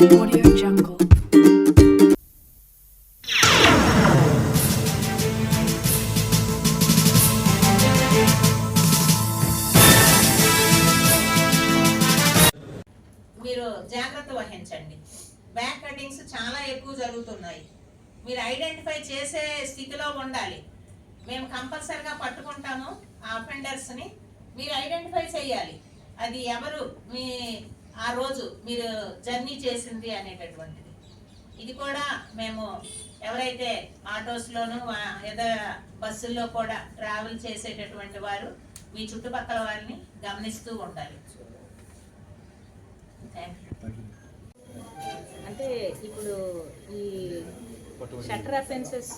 మీరు జాగ్రత్త వహించండి. బ్యాక్ కటింగ్స్ చాలా ఎక్కువ జరుగుతున్నాయి. మీరు ఐడెంటిఫై చేసే స్థితిలో ఉండాలి. మేము కంపల్సరిగా పట్టుకుంటాము ఆ అఫెండర్స్ని మీరు ఐడెంటిఫై చేయాలి. అది ఎవరు? మీ ఆ రోజు మీరు జర్నీ చేసింది అనేటటువంటిది. ఇది కూడా మేము ఎవరైతే ఆటోస్లోను వా- ఏదో బస్సుల్లో కూడా ట్రావెల్ చేసేటటువంటి వారు మీ చుట్టుపక్కల వారిని గమనిస్తూ ఉండాలి. అంటే ఇప్పుడు ఈ షట్టర్ అఫెన్సెస్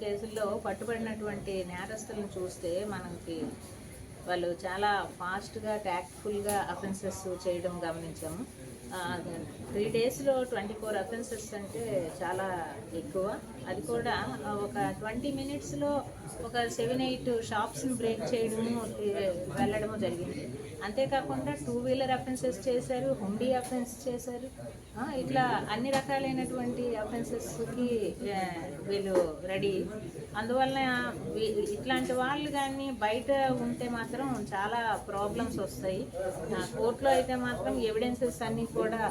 కేసుల్లో పట్టుబడినటువంటి నేరస్తులను చూస్తే మనకి వాళ్ళు చాలా ఫాస్ట్గా ట్యాక్ట్ఫుల్గా అఫెన్సెస్ చేయడం గమనించాము. త్రీ డేస్లో ట్వంటీ ఫోర్ అఫెన్సెస్ అంటే చాలా ఎక్కువ. అది కూడా ఒక ట్వంటీ మినిట్స్లో ఒక సెవెన్ ఎయిట్ షాప్స్ని బ్రేక్ చేయడము వెళ్ళడము జరిగింది. అంతేకాకుండా టూ వీలర్ అఫెన్సెస్ చేశారు హుండీ అఫెన్స్ చేశారు. ఇట్లా అన్ని రకాలైనటువంటి అఫెన్సెస్కి వీళ్ళు రెడీ అందువల్ల ఇట్లాంటి వాళ్ళు కానీ బయట ఉంటే మాత్రం చాలా ప్రాబ్లమ్స్ వస్తాయి. కోర్టులో అయితే మాత్రం ఎవిడెన్సెస్ అన్నీ కూడా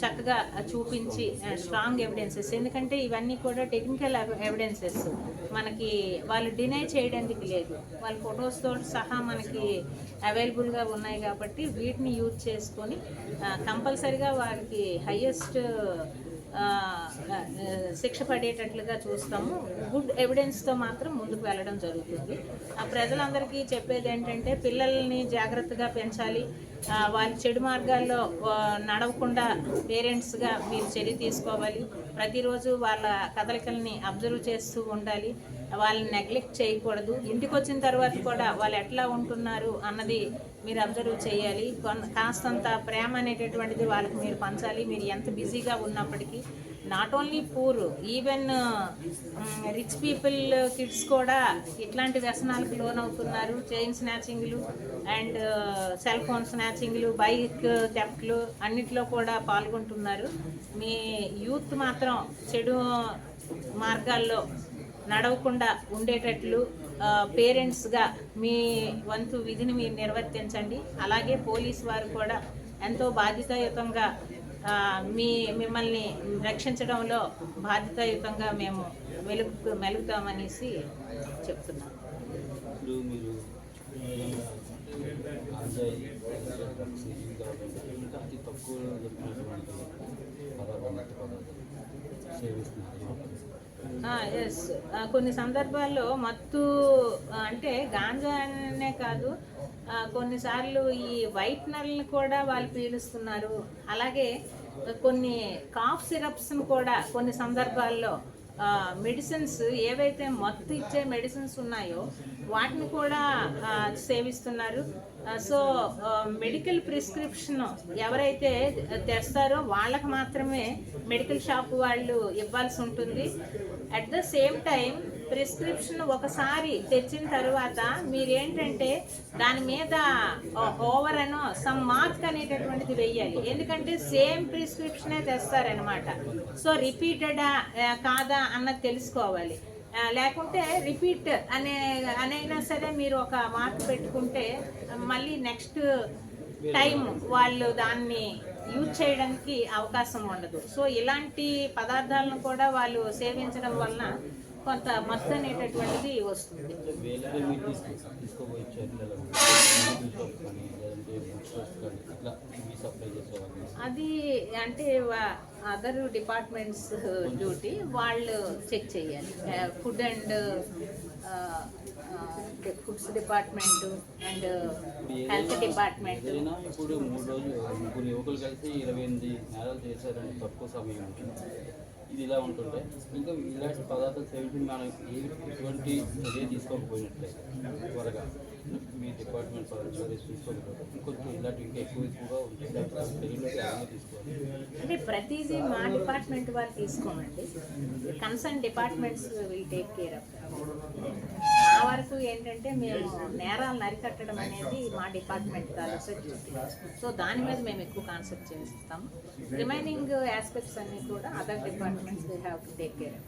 చక్కగా చూపించి స్ట్రాంగ్ ఎవిడెన్సెస్ ఎందుకంటే ఇవన్నీ కూడా టెక్నికల్ ఎవిడెన్సెస్ మనకి వాళ్ళు డినై చేయడానికి లేదు. వాళ్ళ ఫొటోస్తో సహా మనకి అవైలబుల్గా ఉన్నాయి కాబట్టి వీటిని యూజ్ చేసుకొని కంపల్సరిగా వారికి హయ్యెస్ట్ శిక్ష పడేటట్లుగా చూస్తాము. గుడ్ ఎవిడెన్స్తో మాత్రం ముందుకు వెళ్ళడం జరుగుతుంది. ఆ ప్రజలందరికీ చెప్పేది ఏంటంటే పిల్లల్ని జాగ్రత్తగా పెంచాలి. వారి వాళ్ళ చెడు మార్గాల్లో నడవకుండా పేరెంట్స్గా మీరు చర్య తీసుకోవాలి. ప్రతిరోజు వాళ్ళ కదలికల్ని అబ్జర్వ్ చేస్తూ ఉండాలి. వాళ్ళని నెగ్లెక్ట్ చేయకూడదు. ఇంటికి వచ్చిన తర్వాత కూడా వాళ్ళు ఎట్లా ఉంటున్నారు అన్నది మీరు అబ్జర్వ్ చేయాలి. కాస్తంత ప్రేమ అనేటటువంటిది వాళ్ళకి మీరు పంచాలి. మీరు ఎంత బిజీగా ఉన్నప్పటికీ not only poor even rich people kids కూడా ఇట్లాంటి వ్యసనాలకు లోనవుతున్నారు. చైన్ స్నాచింగ్లు అండ్ సెల్ ఫోన్ స్నాచింగ్లు బైక్ థెఫ్ట్లు అన్నిట్లో కూడా పాల్గొంటున్నారు. మీ యూత్ మాత్రం చెడు మార్గాల్లో నడవకుండా ఉండేటట్లు పేరెంట్స్గా మీ వంతు విధిని మీరు నిర్వర్తించండి అలాగే పోలీస్ వారు కూడా ఎంతో బాధ్యతాయుతంగా మీ మిమ్మల్ని రక్షించడంలో బాధ్యతాయుతంగా మేము మెలుగు మెలుగుతామనేసి చెప్తున్నాం అతి తక్కువ ఎస్ కొన్ని సందర్భాల్లో మత్తు అంటే గాంజా అనే కాదు కొన్నిసార్లు ఈ వైట్నర్ని కూడా వాళ్ళు పీలుస్తున్నారు. అలాగే కొన్ని కాఫ్ సిరప్స్ని కూడా కొన్ని సందర్భాల్లో మెడిసిన్స్ ఏవైతే మత్తు ఇచ్చే మెడిసిన్స్ ఉన్నాయో వాటిని కూడా సేవిస్తున్నారు. సో మెడికల్ ప్రిస్క్రిప్షన్ ఎవరైతే తెస్తారో వాళ్ళకి మాత్రమే మెడికల్ షాప్ వాళ్ళు ఇవ్వాల్సి ఉంటుంది. At the same time prescription ఒకసారి తెచ్చిన తర్వాత మీరేంటంటే దాని మీద ఓవర్ అనో సమ్ మార్క్ అనేటటువంటిది వెయ్యాలి. ఎందుకంటే సేమ్ ప్రిస్క్రిప్షనే తెస్తారనమాట సో రిపీటెడా కాదా అన్నది తెలుసుకోవాలి. లేకుంటే రిపీట్ అనే అనైనా సరే మీరు ఒక మార్క్ పెట్టుకుంటే మళ్ళీ నెక్స్ట్ టైం వాళ్ళు దాన్ని యూజ్ చేయడానికి అవకాశం ఉండదు. సో ఇలాంటి పదార్థాలను కూడా వాళ్ళు సేవించడం వలన కొంత మత్తు అనేటటువంటిది వస్తుంది. అది అంటే అదర్ డిపార్ట్మెంట్స్ డ్యూటీ వాళ్ళు చెక్ చేయాలి. Food and foods department and health department. ఇప్పుడు మూడు రోజులు ముగ్గురు యువకులు కలిసి ఇరవై ఎనిమిది నేరాలు చేశారని తక్కువ సమయం ఉంటుంది. ఇది ఇలా ఉంటుంటే ఇంకా ఇలాంటి పదార్థాలు సేవించి మనం ఎటువంటి చర్య తీసుకోకపోయినట్లయితే త్వరగా. మీ డిపార్ట్మెంట్ పరంగా తీసుకోకపోతే ఇంకొంచెం ఇలాంటివి ఇంకా ఎక్కువ ఎక్కువగా ఉంటే చర్యలు తీసుకోవాలి? అంటే ప్రతిదీ మా డిపార్ట్మెంట్ వాళ్ళు తీసుకోమండి. Concern departments will take care of వరకు ఏంటంటే మేము నేరాలను అరికట్టడం అనేది మా డిపార్ట్మెంట్ సో దాని మీద మేము ఎక్కువ కాన్సెప్ట్ చేస్తాం. రిమైనింగ్ ఆస్పెక్ట్స్ అన్ని కూడా other departments they have to take care